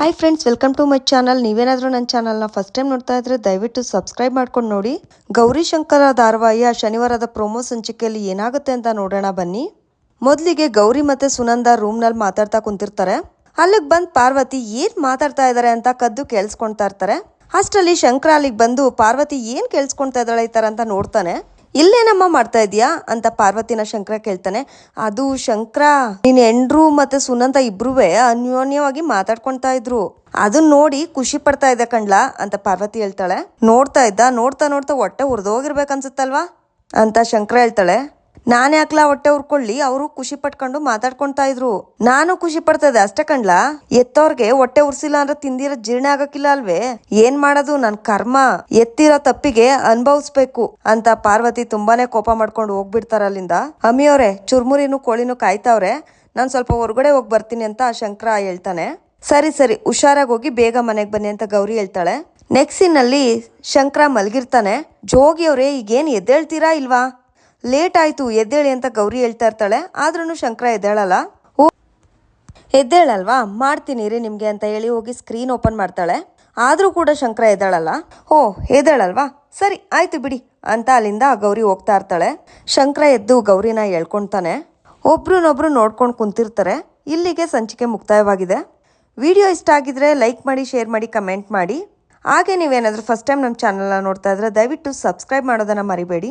Hi friends welcome to my channel ನೀವೇನಾದರೂ ನನ್ನ ಚಾನಲ್ನ ಫಸ್ಟ್ ಟೈಮ್ ನೋಡ್ತಾ ಇದ್ರೆ ದಯವಿಟ್ಟು ಸಬ್ಸ್ಕ್ರೈಬ್ ಮಾಡ್ಕೊಂಡು ನೋಡಿ. ಗೌರಿ ಶಂಕರ ಧಾರಾವಾಹಿಯ ಶನಿವಾರದ ಪ್ರೋಮೋ ಸಂಚಿಕೆಯಲ್ಲಿ ಏನಾಗುತ್ತೆ ಅಂತ ನೋಡೋಣ ಬನ್ನಿ. ಮೊದಲಿಗೆ ಗೌರಿ ಮತ್ತೆ ಸುನಂದ ರೂಮ್ನಲ್ಲಿ ಮಾತಾಡ್ತಾ ಕುಂತಿರ್ತಾರೆ. ಅಲ್ಲಿಗೆ ಬಂದು ಪಾರ್ವತಿ ಏನು ಮಾತಾಡ್ತಾ ಇದ್ದಾರೆ ಅಂತ ಕದ್ದು ಕೇಳಿಸ್ಕೊಳ್ತಾ ಇರ್ತಾರೆ. ಅಷ್ಟರಲ್ಲಿ ಶಂಕರ ಅಲ್ಲಿಗೆ ಬಂದು ಪಾರ್ವತಿ ಏನು ಕೇಳಿಸ್ಕೊಳ್ತಾ ಇದ್ದಾಳೆ ಈ ಥರ ಅಂತ ನೋಡ್ತಾನೆ. ಇಲ್ಲೇನಮ್ಮ ಮಾಡ್ತಾ ಇದೀಯಾ? ಅಂತ ಪಾರ್ವತಿನ ಶಂಕರ ಕೇಳ್ತಾನೆ. ಅದು ಶಂಕರ, ನೀನ್ ಎಂಡ್ರು ಮತ್ತೆ ಸುನಂದ ಇಬ್ರು ಅನ್ಯೋನ್ಯವಾಗಿ ಮಾತಾಡ್ಕೊಳ್ತಾ ಇದ್ರು. ಅದನ್ನ ನೋಡಿ ಖುಷಿ ಪಡ್ತಾ ಇದ್ದೆ ಕಣ್ಲಾ, ಅಂತ ಪಾರ್ವತಿ ಹೇಳ್ತಾಳೆ. ನೋಡ್ತಾ ಇದ್ದ, ನೋಡ್ತಾ ನೋಡ್ತಾ ಹೊಟ್ಟೆ ಹುರಿದೋಗಿರ್ಬೇಕನ್ಸುತ್ತಲ್ವಾ ಅಂತ ಶಂಕರ ಹೇಳ್ತಾಳೆ. ನಾನು ಯಾಕ್ಲಾ ಹೊಟ್ಟೆ ಉರ್ಕೊಳ್ಳಿ, ಅವರು ಖುಷಿ ಪಟ್ಕೊಂಡು ಮಾತಾಡ್ಕೊಂತಾ ಇದ್ರು. ನಾನು ಖುಷಿ ಪಡ್ತಾ ಇದ್ದೆ ಅಷ್ಟೇ ಕಣ್ಲಾ? ಎತ್ತವ್ರಿಗೆ ಹೊಟ್ಟೆ ಉರ್ಸಿಲ್ಲ ಅಂದ್ರೆ ತಿಂದಿರ ಜೀರ್ಣ ಆಗಕ್ಕಿಲ್ಲ ಅಲ್ವೇ? ಏನ್ ಮಾಡೋದು ನನ್ ಕರ್ಮ? ಎತ್ತಿರೋ ತಪ್ಪಿಗೆ ಅನ್ಭವಿಸ್ಬೇಕು ಅಂತ ಪಾರ್ವತಿ ತುಂಬಾನೇ ಕೋಪ ಮಾಡ್ಕೊಂಡು ಹೋಗ್ಬಿಡ್ತಾರ ಅಲ್ಲಿಂದ. ಅಮ್ಮಿಯವ್ರೆ, ಚುರ್ಮುರಿನು ಕೋಳಿನೂ ಕಾಯ್ತಾವ್ರೆ. ನಾನ್ ಸ್ವಲ್ಪ ಹೊರಗಡೆ ಹೋಗಿ ಬರ್ತೀನಿ ಅಂತ ಶಂಕರ ಹೇಳ್ತಾನೆ. ಸರಿ ಸರಿ, ಹುಷಾರಾಗಿ ಹೋಗಿ ಬೇಗ ಮನೆಗೆ ಬನ್ನಿ ಅಂತ ಗೌರಿ ಹೇಳ್ತಾಳೆ. ನೆಕ್ಸ್ಟ್ ಅಲ್ಲಿ ಶಂಕರ ಮಲಗಿರ್ತಾನೆ. ಜೋಗಿ ಅವ್ರೆ ಈಗೇನ್ ಎದ್ದೇಳ್ತೀರಾ ಇಲ್ವಾ? ಲೇಟ್ ಆಯ್ತು, ಎದ್ದೇಳಿ ಅಂತ ಗೌರಿ ಹೇಳ್ತಾ ಇರ್ತಾಳೆ. ಆದ್ರೂ ಶಂಕರ ಎದ್ದೇಳಲ್ಲ. ಓ, ಎದ್ದೇಳಲ್ವಾ? ಮಾಡ್ತೀನಿ ರೀ ನಿಮಗೆ ಅಂತ ಹೇಳಿ ಹೋಗಿ ಸ್ಕ್ರೀನ್ ಓಪನ್ ಮಾಡ್ತಾಳೆ. ಆದರೂ ಕೂಡ ಶಂಕರ ಎದ್ದೇಳಲ್ಲ. ಓ, ಎದ್ದೇಳಲ್ವಾ? ಸರಿ, ಆಯ್ತು ಬಿಡಿ ಅಂತ ಅಲ್ಲಿಂದ ಗೌರಿ ಹೋಗ್ತಾ ಇರ್ತಾಳೆ. ಶಂಕರ ಎದ್ದು ಗೌರಿನ ಎಳ್ಕೊಳ್ತಾನೆ ಒಬ್ರನ್ನೊಬ್ರು ನೋಡ್ಕೊಂಡು ಕುಂತಿರ್ತಾರೆ. ಇಲ್ಲಿಗೆ ಸಂಚಿಕೆ ಮುಕ್ತಾಯವಾಗಿದೆ. ವಿಡಿಯೋ ಇಷ್ಟ ಆಗಿದ್ರೆ ಲೈಕ್ ಮಾಡಿ, ಶೇರ್ ಮಾಡಿ, ಕಮೆಂಟ್ ಮಾಡಿ. ಹಾಗೆ ನೀವೇನಾದರೂ ಫಸ್ಟ್ ಟೈಮ್ ನಮ್ಮ ಚಾನಲ್ನ ನೋಡ್ತಾ ಇದ್ರೆ ದಯವಿಟ್ಟು ಸಬ್ಸ್ಕ್ರೈಬ್ ಮಾಡೋದನ್ನು ಮರಿಬೇಡಿ.